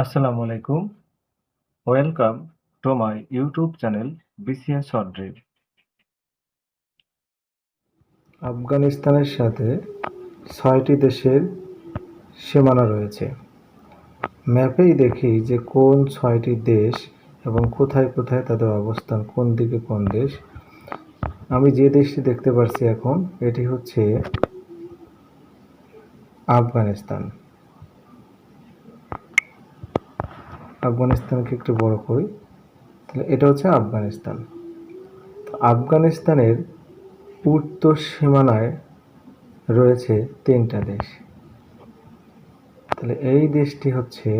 আসসালামু আলাইকুম। Welcome to my YouTube channel BCS drill আফগানিস্তানের সাথে ছয়টি দেশের সীমানা রয়েছে। ম্যাপেই দেখি যে কোন ছয়টি দেশ এবং কোথায় কোথায় তাদের অবস্থান, কোন দিকে কোন দেশ। আমি যে দেশটি দেখতে পারছি এখন, এটি হচ্ছে আফগানিস্তান। আফগানিস্তানকে একটু বড় করি, তাহলে এটা হচ্ছে আফগানিস্তান। তো আফগানিস্তানের উত্তর সীমানায় রয়েছে তিনটা দেশ। তাহলে এই দেশটি হচ্ছে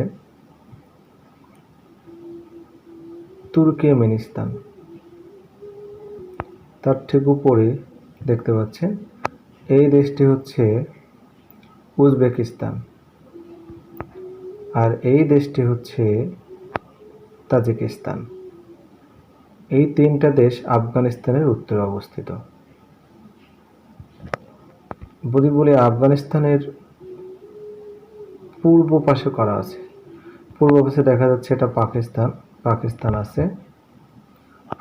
তুর্কমেনিস্তান। তার ঠিক উপরে দেখতে পাচ্ছেন, এই দেশটি হচ্ছে উজবেকিস্তান। আর এই দেশটি হচ্ছে তাজিকিস্তান। এই তিনটা দেশ আফগানিস্তানের উত্তরে অবস্থিত। বলি বলি আফগানিস্তানের পূর্ব পাশে করা আছে, পূর্ব পাশে দেখা যাচ্ছে এটা পাকিস্তান পাকিস্তান আছে।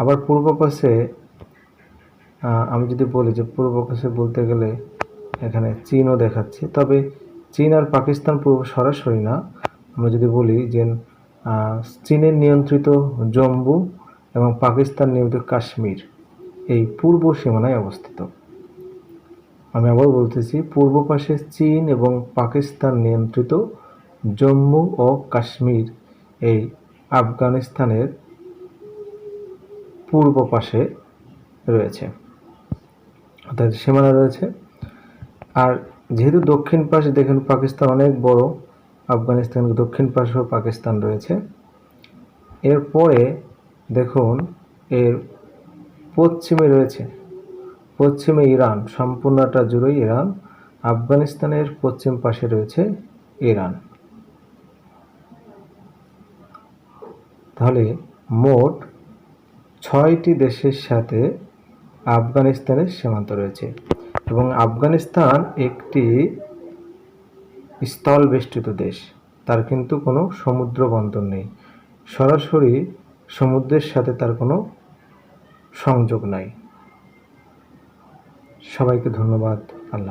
আবার পূর্ব পাশে আমি যদি বলি যে পূর্ব পাশে বলতে গেলে এখানে চীনও দেখাচ্ছে, তবে চীন আর পাকিস্তান পূর্ব সরাসরি না। আমরা যদি বলি যে চীনের নিয়ন্ত্রিত জম্মু এবং পাকিস্তান নিয়ন্ত্রিত কাশ্মীর এই পূর্ব সীমানায় অবস্থিত। আমি আবার বলতেছি, পূর্ব পাশে চীন এবং পাকিস্তান নিয়ন্ত্রিত জম্মু ও কাশ্মীর এই আফগানিস্তানের পূর্ব পাশে রয়েছে, অর্থাৎ সীমানা রয়েছে। আর যেহেতু দক্ষিণ পাশে, দেখেন পাকিস্তান অনেক বড় আফগানিস্তানের দক্ষিণ পাশেও পাকিস্তান রয়েছে। এরপরে দেখুন, এর পশ্চিমে রয়েছে। পশ্চিমে ইরান, সম্পূর্ণটা জুড়েই ইরান। আফগানিস্তানের পশ্চিম পাশে রয়েছে ইরান। তাহলে মোট ছয়টি দেশের সাথে আফগানিস্তানের সীমান্ত রয়েছে এবং আফগানিস্তান একটি স্থল বেষ্টিত দেশ, তার কিন্তু কোনো সমুদ্র বন্দর নেই। সরাসরি সমুদ্রের সাথে তার কোনো সংযোগ নাই। সবাইকে ধন্যবাদ।